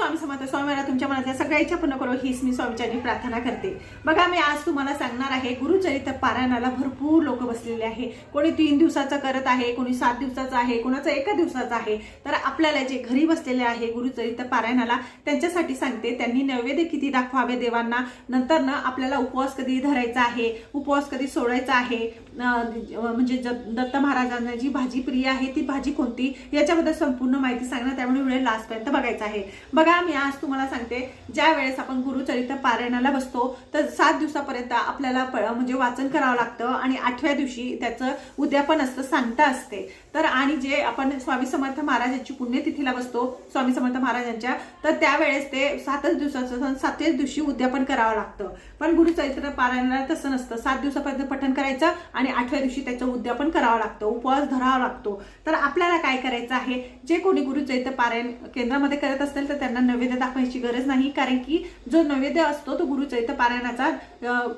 स्वामी समर्थ स्वामीला तुमच्या मनातल्या सगळ्या इच्छा पूर्ण करो हीच मी स्वामीच्यानी प्रार्थना करते. बघा मी आज तुम्हाला सांगणार आहे गुरुचरित्र पारायणाला भरपूर लोक बसलेले आहे. कोणी तीन दिवसाचं करत आहे कोणी सात दिवसाचं आहे कोणाचं एका दिवसाचं आहे. तर आपल्याला जे घरी बसलेले आहे गुरुचरित्र पारायणाला त्यांच्यासाठी सांगते त्यांनी नैवेद्य किती दाखवावे देवांना नंतर ना आपल्याला उपवास कधी धरायचा आहे उपवास कधी सोडायचा आहे म्हणजे दत्त महाराजांना जी भाजी प्रिय आहे ती भाजी कोणती याच्याबद्दल संपूर्ण माहिती सांगणार त्यामुळे वेळ लास्टपर्यंत बघायचा आहे. बघा मी आज तुम्हाला सांगते ज्या वेळेस आपण गुरुचरित्र पारायणाला बसतो तर सात दिवसापर्यंत आपल्याला म्हणजे वाचन करावं लागतं आणि आठव्या दिवशी त्याचं उद्यापन असतं सांगता असते. तर आणि जे आपण स्वामी समर्थ महाराजांची पुण्यतिथीला बसतो स्वामी समर्थ महाराजांच्या तर त्यावेळेस ते सातच दिवसाचं सातव्याच दिवशी उद्यापन करावं लागतं. पण गुरुचरित्र पारायणाला तसं नसतं. सात दिवसापर्यंत पठण करायचं आणि आठव्या दिवशी त्याचं उद्यापन करावं लागतं उपवास धरावा लागतो. तर आपल्याला काय करायचं आहे? जे कोणी गुरुचरित्र पारायण केंद्रामध्ये करत असेल तर त्यांना नैवेद्य दाखवायची गरज नाही कारण की जो नैवेद्य असतो तो गुरुचरित्र पारायणाचा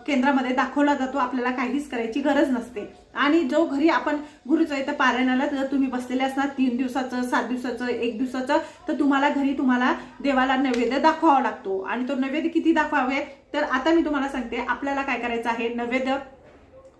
केंद्रामध्ये दाखवला जातो आपल्याला काहीच करायची गरज नसते. आणि जो घरी आपण गुरुचरित्र पारायणाला जर तुम्ही बसलेले असणार तीन दिवसाचं सात दिवसाचं एक दिवसाचं तर तुम्हाला घरी तुम्हाला देवाला नैवेद्य दाखवावा लागतो. आणि तो नैवेद्य किती दाखवावे तर आता मी तुम्हाला सांगते आपल्याला काय करायचं आहे नैवेद्य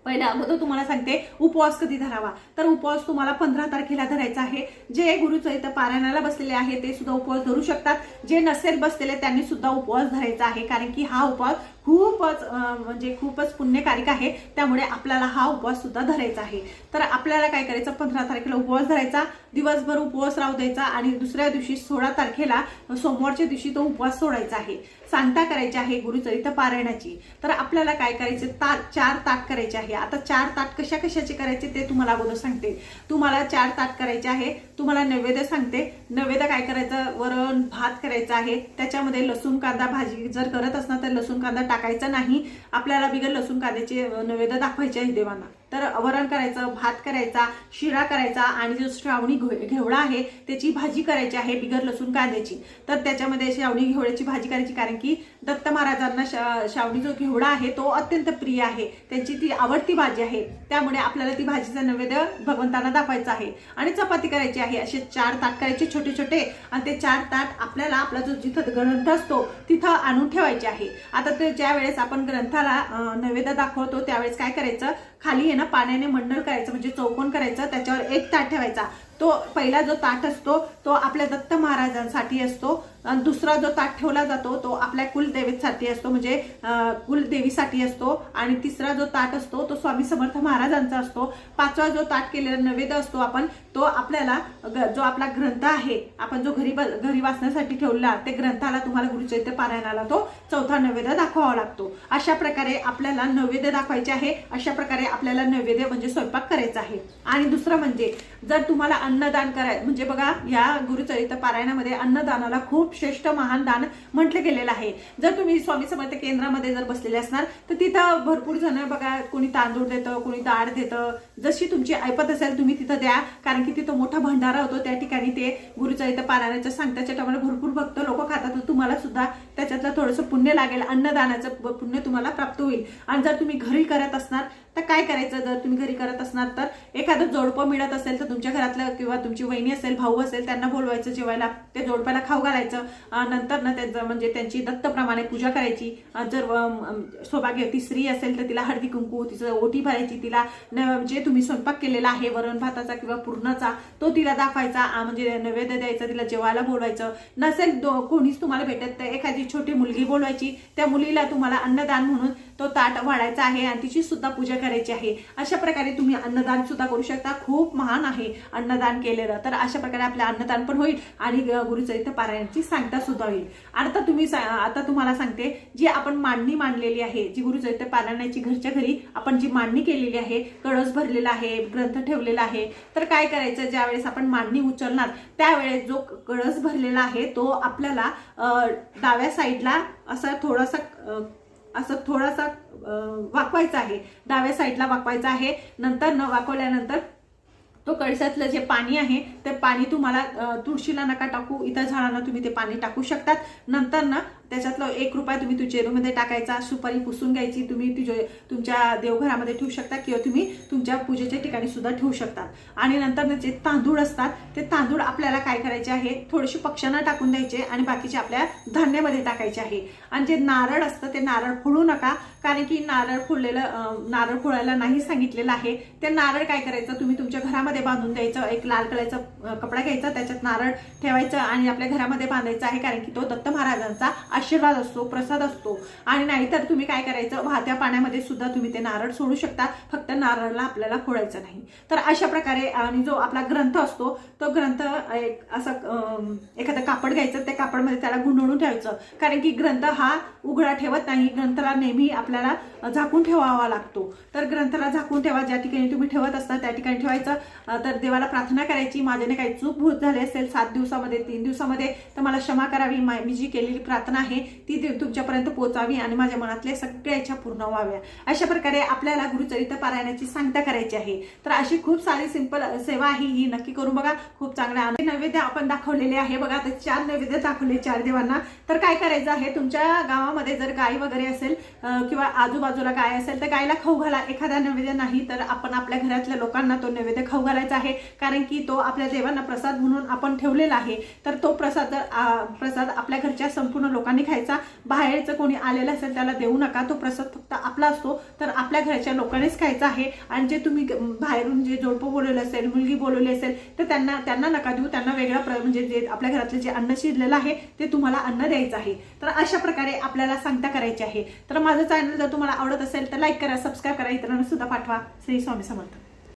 पहिल्या अगोदर तुम्हाला सांगते उपवास कधी धरावा? तर उपवास तुम्हाला पंधरा तारखेला धरायचा आहे. जे गुरुचरित्र पारायणाला बसलेले आहे ते सुद्धा उपवास धरू शकतात. जे नसेल बसलेले त्यांनी सुद्धा उपवास धरायचा आहे. कारण की हा उपवास खूपच म्हणजे खूपच पुण्यकारिक आहे. त्यामुळे आपल्याला हा उपवास सुद्धा धरायचा आहे. तर आपल्याला काय करायचं? पंधरा तारखेला उपवास धरायचा. दिवसभर उपवास राहू द्यायचा आणि दुसऱ्या दिवशी सोळा तारखेला सोमवारच्या दिवशी तो उपवास सोडायचा आहे. सांगता करायची आहे गुरुचरित्र पारायणाची. तर आपल्याला काय करायचे? ताट चार ताट करायचे आहे. आता चार ताट कशा कशाचे करायचे ते तुम्हाला अगोदर सांगते. तुम्हाला चार ताट करायचे आहे. तुम्हाला नैवेद्य सांगते. नैवेद्य काय करायचं? वरण भात करायचा आहे. त्याच्यामध्ये लसूण कांदा भाजी जर करत असणार तर लसूण कांदा टाकायचा नाही. आपल्याला बिगर लसूण कांद्याचे नैवेद्य दाखवायचे आहे देवांना. तर वरण करायचं भात करायचा शिरा करायचा आणि जो श्रावणी घे- घेवडा आहे त्याची भाजी करायची आहे बिगर लसूण कांद्याची. तर त्याच्यामध्ये श्रावणी घेवड्याची भाजी करायची कारण की दत्त महाराजांना श्रावणी जो घेवडा आहे तो अत्यंत प्रिय आहे. त्यांची ती आवडती भाजी आहे. त्यामुळे आपल्याला ती भाजीचा नैवेद्य भगवंतांना दाखवायचा आहे. आणि चपाती करायची आहे. असे चार ताट करायचे छोटे छोटे आणि ते चार ताट आपल्याला आपला जो जिथं ग्रंथ असतो तिथं आणून ठेवायचे आहे. आता ते ज्या वेळेस आपण ग्रंथाला नैवेद्य दाखवतो त्यावेळेस काय करायचं? खाली येणं ना पाण्याने मंडळ करायचं म्हणजे चौकोन करायचं त्याच्यावर एक ताट ठेवायचा. तो पहिला जो ताट असतो तो आपल्या दत्त महाराजांसाठी असतो. आणि दुसरा जो ताट ठेवला जातो तो आपल्या कुलदेवीसाठी असतो म्हणजे कुलदेवीसाठी असतो. आणि तिसरा जो ताट असतो तो स्वामी समर्थ महाराजांचा असतो. पाचवा जो ताट केलेला नैवेद्य असतो आपण तो आपल्याला जो आपला ग्रंथ आहे आपण जो घरी ब- घरी वाचण्यासाठी ठेवला ते ग्रंथाला तुम्हाला गुरुचरित्र पारायणाला तो चौथा नैवेद्य दाखवावा लागतो. अशा प्रकारे आपल्याला नैवेद्य दाखवायचे आहे. अशा प्रकारे आपल्याला नैवेद्य म्हणजे स्वयंपाक करायचा आहे. आणि दुसरं म्हणजे जर तुम्हाला अन्नदान कराय म्हणजे बघा या गुरुचरित्र पारायणामध्ये अन्नदानाला खूप श्रेष्ठ महान दान म्हटलं गेलेलं आहे. जर तुम्ही स्वामी समर्थ केंद्रामध्ये जर बसलेले असणार तर तिथं भरपूर जण बघा कोणी तांदूळ देतं कोणी डाळ देतं. जशी तुमची ऐपत असेल तुम्ही तिथं द्या. कारण की तिथं मोठा भंडारा होतो. त्या ठिकाणी ते गुरुचरित्र पारायणाच्या सांगताच्या त्यामुळे भरपूर भक्त लोक खातात. तुम्हाला सुद्धा त्याच्यातलं थोडंसं पुण्य लागेल. अन्नदानाचं पुण्य तुम्हाला प्राप्त होईल. आणि जर तुम्ही घरी करत असणार तर काय करायचं? जर तुम्ही घरी करत असणार तर एखादं जोडपं मिळत असेल तर तुमच्या घरातलं किंवा तुमची वहिनी असेल भाऊ असेल त्यांना बोलवायचं जेवायला ते जोडप्याला खाऊ घालायचं. नंतर ना त्यांचं म्हणजे त्यांची दत्तप्रमाणे पूजा करायची. जर सौभाग्यवती स्त्री असेल तर तिला हळदी कुंकू तिचं ओटी भरायची तिला जे म्हणजे तुम्ही स्वयंपाक केलेला आहे वरण भाताचा किंवा पूर्णाचा तो तिला दाखवायचा. म्हणजे नैवेद्य द्यायचा तिला जेवायला बोलवायचं. नसेल कोणीच तुम्हाला भेटत तर एखादी छोटी मुलगी बोलवायची त्या मुलीला तुम्हाला अन्नदान म्हणून तो ताट वाढायचा आहे आणि तिची सुद्धा पूजा करायची आहे. अशा प्रकारे तुम्ही अन्नदान सुद्धा करू शकता. खूप महान आहे अन्नदान केलेलं. तर अशा प्रकारे आपलं अन्नदान पण होईल आणि गुरुचरित्र पारायणाची सांगता सुद्धा होईल. आता तुम्ही सा- आता तुम्हाला सांगते जी आपण मांडणी मांडलेली आहे जी गुरुचरित्र पारायणाची घरच्या घरी आपण जी मांडणी केलेली आहे कळस भरलेला आहे ग्रंथ ठेवलेला आहे तर काय करायचं? ज्यावेळेस आपण मांडणी उचलणार त्यावेळेस जो कळस भरलेला आहे तो आपल्याला डाव्या साईडला असा थोडासा असं थोडासा अं, वाकवायचा आहे. डाव्या साईडला वाकवायचा आहे. नंतर न वाकवल्यानंतर तो कळसातलं जे पाणी आहे ते पाणी तुम्हाला तुळशीला नका टाकू. इतर झाडांना तुम्ही ते पाणी टाकू शकतात. नंतर ना त्याच्यातलं एक रुपया तुम्ही तू चेरूमध्ये टाकायचा सुपारी पुसून घ्यायची तुम्ही तुझे तुमच्या देवघरामध्ये ठेवू शकता किंवा तुम्ही तुमच्या पूजेच्या ठिकाणी सुद्धा ठेवू शकता. आणि नंतर जे तांदूळ असतात ते तांदूळ आपल्याला काय करायचे आहे? थोडेसे पक्ष्यांना टाकून द्यायचे आणि बाकीचे आपल्या धान्यामध्ये टाकायचे आहे. आणि जे नारळ असतं ते नारळ फोडू नका कारण की नारळ फोडलेलं नारळ फोडायला नाही सांगितलेलं आहे. ते नारळ काय करायचं? तुम्ही तुमच्या घरामध्ये बांधून द्यायचं एक लाल कलरचा कपडा घ्यायचा त्याच्यात नारळ ठेवायचं आणि आपल्या घरामध्ये बांधायचा आहे कारण की तो दत्त महाराजांचा आशीर्वाद असतो प्रसाद असतो. आणि नाहीतर तुम्ही काय करायचं वाहत्या पाण्यामध्ये सुद्धा तुम्ही ते नारळ सोडू शकता. फक्त नारळला आपल्याला फोडायचं नाही. तर अशा प्रकारे आणि जो आपला ग्रंथ असतो तो ग्रंथ एक असं एखादं कापड घ्यायचं त्या कापडमध्ये त्याला गुंडळून ठेवायचं. कारण की ग्रंथ हा उघडा ठेवत नाही. ग्रंथाला नेहमी आपल्याला झाकून ठेवावा लागतो. तर ग्रंथाला झाकून ठेवा ज्या ठिकाणी तुम्ही ठेवत असता त्या ठिकाणी ठेवायचं. तर देवाला प्रार्थना करायची. माझ्याने काही चूक भूत झाली असेल सात दिवसामध्ये तीन दिवसामध्ये तर मला क्षमा करावी. मा- मी जी केलेली प्रार्थना आहे ती तुमच्यापर्यंत पोहोचावी आणि माझ्या मनातल्या सगळ्या इच्छा पूर्ण व्हाव्या. अशा प्रकारे आपल्याला गुरुचरित्र पारायणाची सांगता करायची आहे. तर अशी खूप सारी सिंपल सेवा आहे ही नक्की करून बघा. खूप चांगल्या नैवेद्य आपण दाखवलेले आहे बघा. आता चार नैवेद्य दाखवले चार देवांना. तर काय करायचं आहे तुमच्या गावामध्ये जर गाय वगैरे असेल किंवा आजूबाजूला गाय असेल तर गायला खाऊ घाला. एखादा नैवेद्य नाही तर आपण आपल्या घरातल्या लोकांना तो नैवेद्य खाऊ घालायचा आहे. कारण की तो आपल्या देवांना प्रसाद म्हणून आपण ठेवलेला आहे. तर तो प्रसाद जर प्रसाद आपल्या घरच्या संपूर्ण लोकांना खायचा बाहेरचं कोणी आलेलं असेल त्याला देऊ नका तो प्रसाद फक्त आपला असतो तर आपल्या घरच्या लोकांनीच खायचा आहे. आणि जे तुम्ही बाहेरून जे म्हणजे जोडपं बोलवलं असेल मुलगी बोलवली असेल तर त्यांना त्यांना नका देऊ त्यांना वेगळा प्र म्हणजे जे आपल्या घरातलं जे अन्न शिजलेलं आहे ते तुम्हाला अन्न द्यायचं आहे. तर अशा प्रकारे आपल्याला सांगता करायची आहे. तर माझं चॅनल जर तुम्हाला आवडत असेल तर लाईक करा सबस्क्राईब करा इतरांना सुद्धा पाठवा. श्री स्वामी समर्थ.